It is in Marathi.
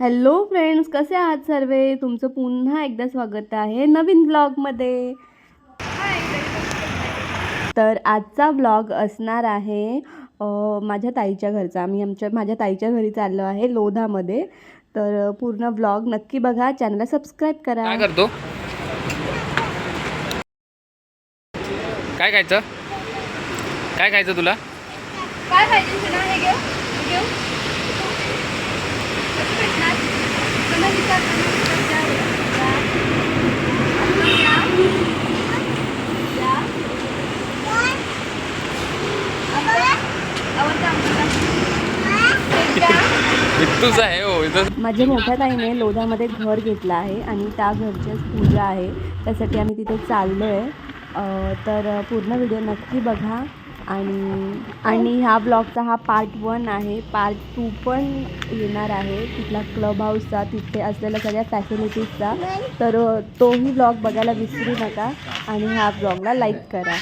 हॅलो फ्रेंड्स कसे आहात सर्वे? तुमचं पुन्हा एकदा स्वागत आहे नवीन ब्लॉगमध्ये. तर आजचा ब्लॉग असणार आहे माझ्या ताईच्या घरचा. आम्ही आमच्या माझ्या ताईच्या घरी चाललो आहे लोधामध्ये. तर पूर्ण ब्लॉग नक्की बघा चॅनलला सबस्क्राईब करा. काय करतो? काय खायचं? काय खायचं तुला? काय पाहिजे एक आहे हो इथं माझ्या मोठ्या ताईने लोधामध्ये घर घेतलं आहे आणि त्या घरचीच पूजा आहे. त्यासाठी आम्ही तिथे चाललो आहे तर पूर्ण व्हिडिओ नक्की बघा. आणि आणि ह्या ब्लॉगचा हा पार्ट वन आहे. पार्ट टू पण येणार आहे. तिथला क्लब हाऊसचा तिथे असलेल्या सगळ्या फॅसिलिटीजचा तर तोही ब्लॉग बघायला विसरू नका. आणि ह्या ब्लॉगला लाईक करा.